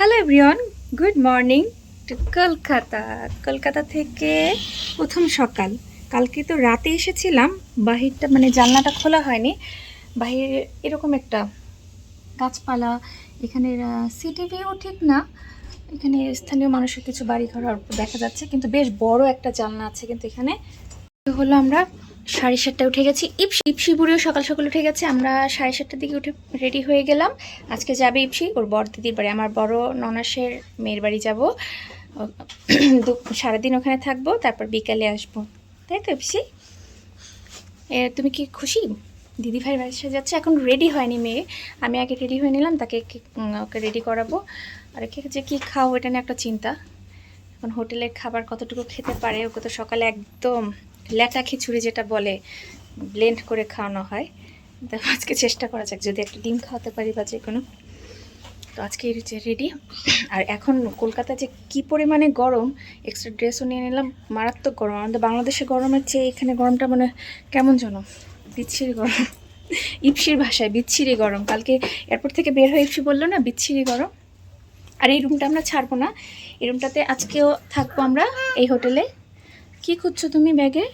Hello everyone good morning to Kolkata Kolkata থেকে প্রথম সকাল। কালকে তো রাতে এসেছিলাম। বাহিরটা মানে জানলাটা খোলা হয়নি। বাহিরে এরকম একটা গাছপালা, এখানে সিটি ভিউ ঠিক না। এখানে স্থানীয় মানুষের কিছু বাড়ি ঘর দেখা যাচ্ছে, কিন্তু বেশ বড় একটা জানলা আছে। কিন্তু এখানে হলো আমরা সাড়ে সাতটায় উঠে গেছি। ইপসি ইপসি বুড়িও সকাল সকাল উঠে গেছে, আমরা সাড়ে সাতটার দিকে উঠে রেডি হয়ে গেলাম। আজকে যাবে ইপসি, ওর বড় দিদির বাড়ি। আমার বড় ননাসের মেয়ের বাড়ি যাব। সারাদিন ওখানে থাকব, তারপর বিকালে আসব। তাই তো ইপসি? তুমি কি খুশি? দিদি ভাইয়ের বাড়ির সাথে যাচ্ছে, এখন রেডি হয়নি মেয়ে। আমি আগে রেডি হয়ে নিলাম, তাকে ওকে রেডি করাবো। আর যে কী খাও, এটা নিয়ে একটা চিন্তা। এখন হোটেলের খাবার কতটুকু খেতে পারে, ওকে তো সকালে একদম ল্যাটা খিচুড়ি যেটা বলে ব্লেন্ড করে খাওয়ানো হয়। তো আজকে চেষ্টা করা যাক, যদি একটা ডিম খাওয়াতে পারি বা যে কোনো তো আজকে রেডি আর এখন কলকাতায় যে কী পরিমাণে গরম এক্সট্রা ড্রেসও নিয়ে নিলাম, মারাত্মক গরম। আমাদের বাংলাদেশে গরমের চেয়ে এখানে গরমটা মানে কেমন যেন? বিচ্ছিরি গরম। ইপসির ভাষায় বিচ্ছিরি গরম। কালকে এয়ারপোর্ট থেকে বের হয়ে ইপসি বলল না, বিচ্ছিরি গরম। আর এই রুমটা আমরা ছাড়বো না। এই রুমটাতে আজকেও থাকব আমরা এই হোটেলে। কি খুঁজছো তুমি ব্যাগে?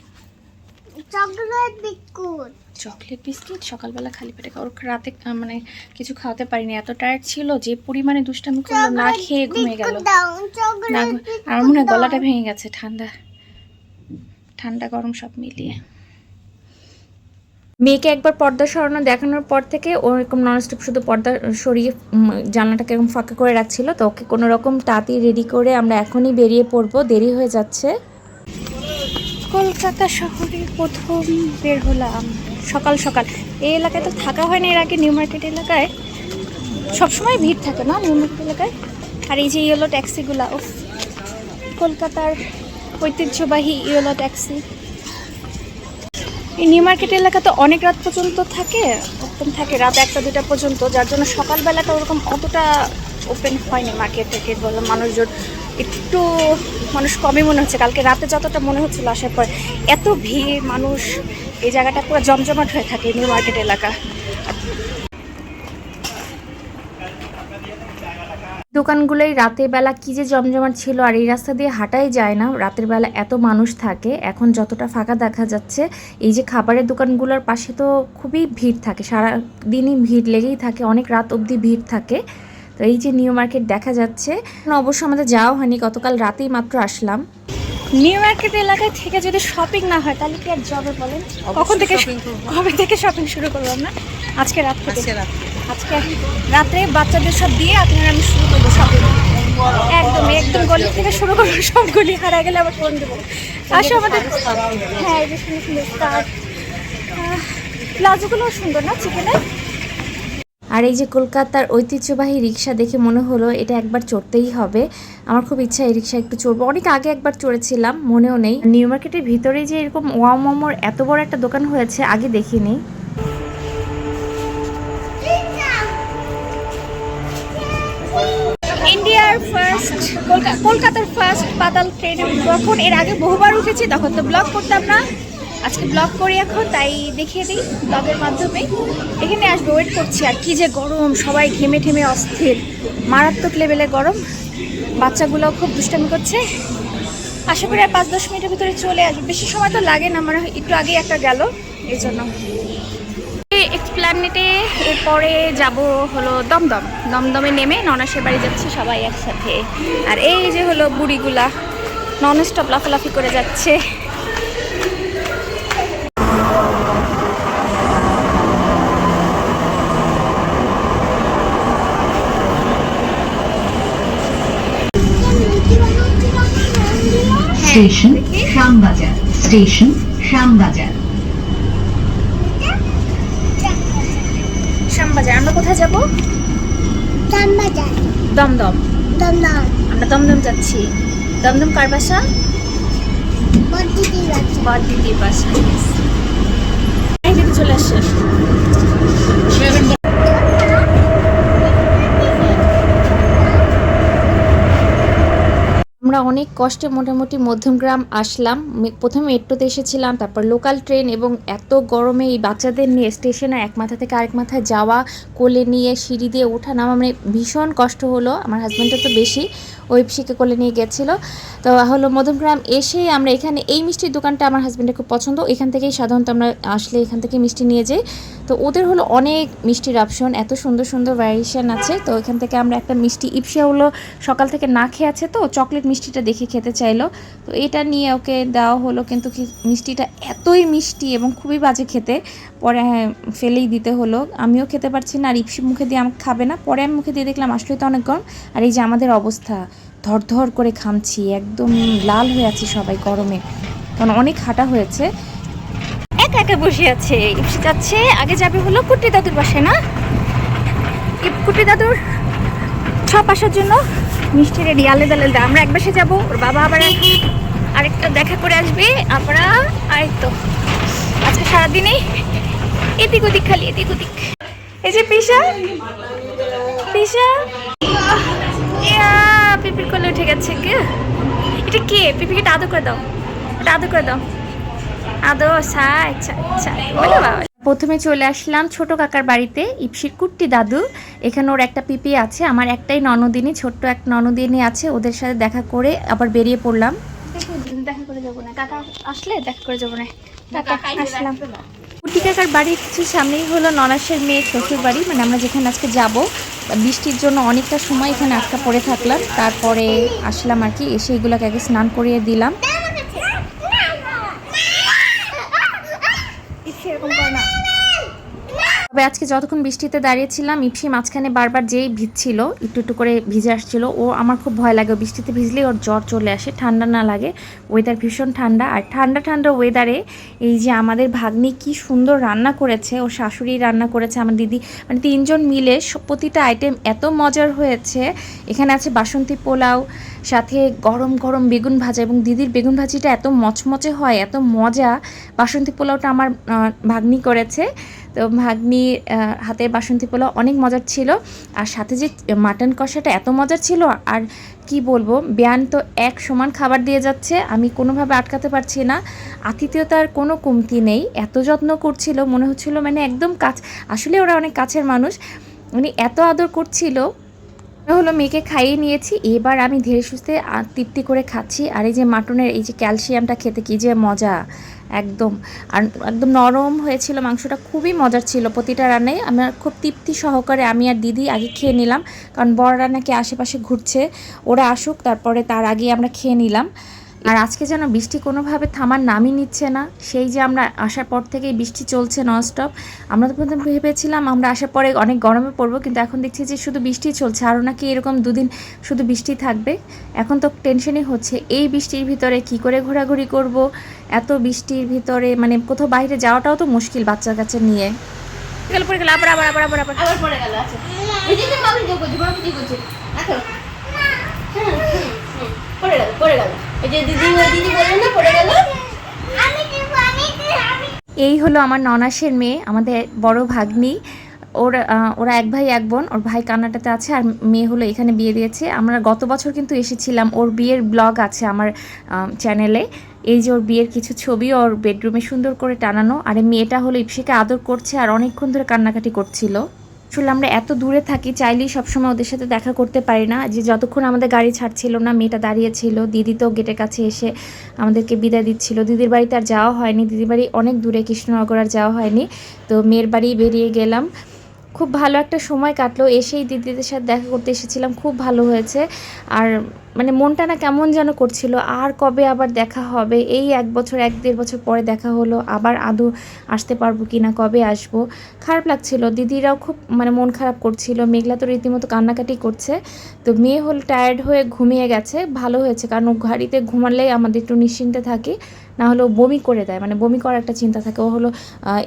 Chocolate biscuit. Chocolate biscuit? সকালবেলা খালি পেটে খাওয়া- ওর রাতে মানে কিছু খাওয়াতে পারিনি। এত টায়ার্ড ছিল যে পরিমাণে দুষ্টামি করল না খেয়ে ঘুমিয়ে গেল। না আমার মনে হয় গলাটা ভেঙে গেছে ঠান্ডা। ঠান্ডা গরম সব মিলিয়ে। মেয়েকে একবার পর্দা সরানো দেখানোর পর থেকে ওরকম এরকম ননস্টপ শুধু পর্দা সরিয়ে জানলাটাকে এরকম ফাঁকা করে রাখছিল। তো ওকে কোনো রকম তাঁতি রেডি করে আমরা এখনই বেরিয়ে পড়ব। দেরি হয়ে যাচ্ছে। কলকাতা শহরে প্রথম বের হলাম সকাল সকাল। এই এলাকায় তো থাকা হয়নি, এর আগে নিউ মার্কেট এলাকায়। সবসময় ভিড় থাকে না নিউ মার্কেট এলাকায়? আর এই যে ইয়েলো ট্যাক্সিগুলা ও কলকাতার ঐতিহ্যবাহী ইয়েলো ট্যাক্সি। এই নিউ মার্কেট এলাকা তো অনেক রাত পর্যন্ত থাকে, ওপেন থাকে রাত একটা, দুটা পর্যন্ত, যার জন্য সকালবেলাটা ওরকম অতটা ওপেন হয়নি মার্কেট। থেকে বলো মানুষজন একটু মানুষ কমই মনে হচ্ছে। কালকে রাতে যতটা মনে হচ্ছিল আসার পর এত ভিড়, মানুষ, এই জায়গাটা পুরো জমজমাট হয়ে থাকে নিউ মার্কেট এলাকা। দোকানগুলোই রাতের বেলা কি যে জমজমাট ছিল আর এই রাস্তা দিয়ে হাঁটাই যায় না। রাতের বেলা এত মানুষ থাকে, এখন যতটা ফাঁকা দেখা যাচ্ছে, এই যে খাবারের দোকানগুলোর পাশে তো খুবই ভিড় থাকে সারা দিনই ভিড় লেগেই থাকে, অনেক রাত অবধি ভিড় থাকে। তো এই যে নিউ মার্কেট দেখা যাচ্ছে অবশ্য আমাদের যাওয়া হয়নি গতকাল রাতেই মাত্র আসলাম। নিউ মার্কেট এলাকায় থেকে যদি শপিং না হয় তাহলে কি আর জবে বলেন? কখন থেকে কবে থেকে শপিং শুরু করলাম না? আজকে রাত থেকে। আজকে রাতে বাচ্চাদের সব দিয়ে আপনারা আমি শুরু করব শপিং একদম একদম গলি থেকে শুরু করব সব গলি হারা গেলে আবার ফোন দেবো আসো আমাদের হ্যাঁ এই যে সুন্দর সুন্দর প্লাজোগুলোও সুন্দর না চিকেনের? আর এই যে কলকাতার ঐতিহ্যবাহী রিক্সা দেখে মনে হলো এটা একবার চড়তেই হবে। আমার খুব ইচ্ছা এই রিক্সা একটু চড়বো। অনেক আগে একবার চড়েছিলাম, মনেও নেই। নিউ মার্কেটের ভিতরে যে এরকম ওয়া মোমোর এত বড় একটা দোকান হয়েছে, আগে দেখিনি। ইন্ডিয়ার ফার্স্ট, কলকাতার ফার্স্ট পাতাল ট্রেনে। যখন এর আগে বহুবার উঠেছি, তখন তো ব্লগ করতাম না। আজকে ব্লগ করি এখন, তাই দেখিয়ে দিই ব্লগের মাধ্যমে। এখানে আসবে ওয়েট করছি আর কি যে গরম, সবাই ঘেমে ঠেমে অস্থির। মারাত্মক লেভেলে গরম। বাচ্চাগুলোও খুব দুষ্টামি করছে। আশা করি আর পাঁচ, দশ মিনিটের ভিতরে চলে আসবে। বেশি সময় তো লাগে না মানে একটু আগে একটা গেল, এই জন্য। এক্সপ্ল্যানেটে এরপরে যাব হলো দমদম। দমদমে নেমে ননাসের বাড়ি যাচ্ছে সবাই একসাথে। আর এই যে হলো বুড়িগুলা নন স্টপ লাফালাফি করে যাচ্ছে। Station Shyambazar station Shyambazar. Shyambazar আমরা কোথায় যাব? জামবাজার দমদম। দমদম। আমরা দমদম যাচ্ছি। দমদম কার বাসা? বদ্দিদি আছে বর দিদির বাসা yes. দিদি চলে আসছে। আমরা অনেক কষ্টে মোটামুটি মধ্যমগ্রাম আসলাম। প্রথমে মেট্রোতে এসেছিলাম, তারপর লোকাল ট্রেন এবং এত গরমে এই বাচ্চাদের নিয়ে স্টেশনে এক মাথা থেকে আরেক মাথায় যাওয়া, কোলে নিয়ে সিঁড়ি দিয়ে ওঠা নামা মানে ভীষণ কষ্ট হলো। আমার হাজব্যান্ডের তো বেশি পিসিকে কোলে নিয়ে গেছিল। তো হলো মধ্যমগ্রাম এসে আমরা এখানে এই মিষ্টির দোকানটা আমার হাজব্যান্ডের খুব পছন্দ। এখান থেকেই সাধারণত আমরা আসলে এখান থেকে মিষ্টি নিয়ে যাই। তো ওদের হলো অনেক মিষ্টির অপশন এত সুন্দর সুন্দর ভ্যারিয়েশন আছে। তো এখান থেকে আমরা একটা মিষ্টি ইপসা হলো সকাল থেকে না খেয়ে আছে তো চকলেট মিষ্টিটা দেখে খেতে চাইলো। তো এটা নিয়ে ওকে দেওয়া হলো কিন্তু মিষ্টিটা এতই মিষ্টি এবং খুবই বাজে খেতে। পরে হ্যাঁ, ফেলেই দিতে হলো। আমিও খেতে পারছি না আর ইপসি মুখে দিয়ে আমাকে খাবে না। পরে আমি মুখে দিয়ে দেখলাম আসলে তো অনেক গরম। আর এই যে আমাদের অবস্থা ধরধর করে খামছি একদম লাল হয়ে আছি সবাই গরমে। কারণ অনেক হাঁটা হয়েছে। একা একা বসে আছে। ইপসি যাচ্ছে, আগে যাবে হলো কুটি দাদুর বাসায়, না? কুটি দাদুর সব আসার জন্য মিষ্টি রেডি, আলাদা আলাদা। আমরা এক বাসে যাব, ওর বাবা আবার আরেকটা দেখা করে আসবে, আমরা আর তো। আজকে সারাদিনে এদিক ওদিক খালি, এদিক ওদিক। এই যে পিসা পিসা। পিপির কোলে উঠে গেছে, কে? এটা কে? পিপিকে আদর করে দাও, এটা আদর করে দাও। আদো ছাই ছাই বাবা। প্রথমে চলে আসলাম ছোট কাকার বাড়িতে ইপসির কুট্টি দাদু। এখানে ওর একটা পিপি আছে আমার একটাই ননদিনী ছোট্ট এক ননদিনী আছে ওদের সাথে দেখা করে আবার বেরিয়ে পড়লাম। দেখা করে যাব না। কাকা আসলে দেখা করে যাব না। কাকা আসলাম। কুট্টি কাকার বাড়ির কিছু সামনেই হলো ননাসের মেয়ে শ্বশুর বাড়ি। মানে আমরা যেখানে আজকে যাব বৃষ্টির জন্য অনেকটা সময় এখানে আটকা পড়ে থাকলাম। তারপরে আসলাম আর কি এসে এগুলোকে আগে স্নান করিয়ে দিলাম। তবে আজকে যতক্ষণ বৃষ্টিতে দাঁড়িয়েছিলাম ইপসি মাঝখানে বারবার যেই ভিজছিল একটু একটু করে ভিজে আসছিল। ও আমার খুব ভয় লাগে বৃষ্টিতে ভিজলেই ওর জ্বর চলে আসে, ঠান্ডা না লাগে। ওয়েদার ভীষণ ঠান্ডা, আর ঠান্ডা ঠান্ডা ওয়েদারে এই যে আমাদের ভাগ্নি কি সুন্দর রান্না করেছে ও শাশুড়ি রান্না করেছে, আমার দিদি মানে তিনজন মিলে প্রতিটা আইটেম এত মজার হয়েছে। এখানে আছে বাসন্তী পোলাও, সাথে গরম গরম বেগুন ভাজা, এবং দিদির বেগুন ভাজিটা এত মচমচে হয়, এত মজা। বাসন্তী পোলাওটা আমার ভাগ্নি করেছে। তো ভাগ্নি হাতের বাসন্তী পোলাও অনেক মজার ছিল। আর সাথে যে মাটন কষাটা এত মজার ছিল, আর কি বলব ব্যান তো এক সমান খাবার দিয়ে যাচ্ছে, আমি কোনোভাবে আটকাতে পারছি না। আতিথেয়তার কোনো কমতি নেই, এত যত্ন করছিল, মনে হচ্ছিল মানে একদম কাছ, আসলে ওরা অনেক কাছের মানুষ। উনি এত আদর করছিল হলো মেয়েকে খাইয়ে নিয়েছি, এবার আমি ধীরে সুস্থে তৃপ্তি করে খাচ্ছি। আর এই যে মাটনের এই যে ক্যালসিয়ামটা খেতে কি যে মজা, একদম। আর একদম নরম হয়েছিল, মাংসটা খুবই মজার ছিল প্রতিটা রান্নায় আমার খুব তৃপ্তি সহকারে আমি আর দিদি আগে খেয়ে নিলাম, কারণ বড়রা নাকি আশেপাশে ঘুরছে, ওরা আসুক, তারপরে তার আগে আমরা খেয়ে নিলাম। আর আজকে যেন বৃষ্টি কোনোভাবে থামার নামই নিচ্ছে না সেই যে আমরা আসার পর থেকেই বৃষ্টি চলছে ননস্টপ আমরা তো প্রথমে ভেবেছিলাম আমরা আসার পরে অনেক গরমে পড়ব কিন্তু এখন দেখছি যে শুধু বৃষ্টি চলছে আরও নাকি এরকম দুদিন শুধু বৃষ্টি থাকবে। এখন তো টেনশনই হচ্ছে এই বৃষ্টির ভিতরে কি করে ঘোরাঘুরি করব? এত বৃষ্টির ভিতরে মানে কোথাও বাইরে যাওয়াটাও তো মুশকিল বাচ্চার কাছে নিয়ে। গেল পড়ে গেল আবার আবার আবার আবার আবার। আবার পড়ে গেল আচ্ছা। ওই যে মামি যে করছে মামি কি করছে দেখো হুম, হুম, হুম, পড়ে গেল পড়ে গেল। এই হলো আমার ননাসের মেয়ে, আমাদের বড় ভাগ্নি। ওর ওরা এক ভাই, এক বোন, ওর ভাই কানাডাতে আছে, আর মেয়ে হলো এখানে বিয়ে দিয়েছে। আমরা গত বছর কিন্তু এসেছিলাম, ওর বিয়ের ব্লগ আছে আমার চ্যানেলে। এই যে ওর বিয়ের কিছু ছবি, ওর বেডরুমে সুন্দর করে টানানো, আর মেয়েটা হলো ইপসিকে আদর করছে আর অনেকক্ষণ ধরে কান্নাকাটি করছিল। আসলে আমরা এত দূরে থাকি, চাইলেই সবসময় ওদের সাথে দেখা করতে পারি না। যে যতক্ষণ আমাদের গাড়ি ছাড়ছিল না, মেয়েটা দাঁড়িয়ে ছিল দিদি তো গেটের কাছে এসে আমাদেরকে বিদায় দিচ্ছিল। দিদির বাড়িতে আর যাওয়া হয়নি। দিদির বাড়ি অনেক দূরে, কৃষ্ণনগর আর যাওয়া হয়নি। তো মেয়ের বাড়ি বেরিয়ে গেলাম। খুব ভালো একটা সময় কাটলো। এসেই দিদিদের সাথে দেখা করতে এসেছিলাম। খুব ভালো হয়েছে। আর মানে মনটা না কেমন যেন করছিল। আর কবে আবার দেখা হবে? এই এক বছর, এক দেড় বছর পরে দেখা হলো। আবার আদৌ আসতে পারব কি না কবে আসব? খারাপ লাগছিল। দিদিরাও খুব মানে মন খারাপ করছিল। মেঘলা তো রীতিমতো কান্নাকাটি করছে। তো মেয়ে হল টায়ার্ড হয়ে ঘুমিয়ে গেছে। ভালো হয়েছে। কারণ গাড়িতে ঘুমালেই আমাদের একটু নিশ্চিন্তে থাকি। না হলে ও বমি করে দেয়। মানে বমি করার একটা চিন্তা থাকে। ও হলো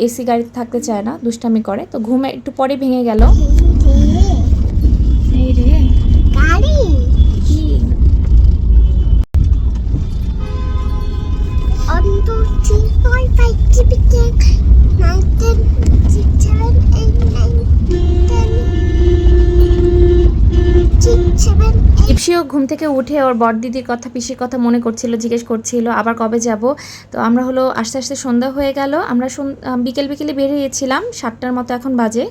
এসি গাড়িতে থাকতে চায় না। দুষ্টামি করে। তো ঘুমে একটু পরে ভেঙে গেল। পিসিও ঘুম থেকে উঠে ওর বড় দিদির কথা, পিসির কথা মনে করছিল, জিজ্ঞেস করছিল, আবার কবে যাব? তো আমরা হলো, আস্তে আস্তে সন্ধ্যা হয়ে গেল। আমরা বিকেল, বিকেলে বেরিয়েছিলাম। সাতটার মতো এখন বাজে।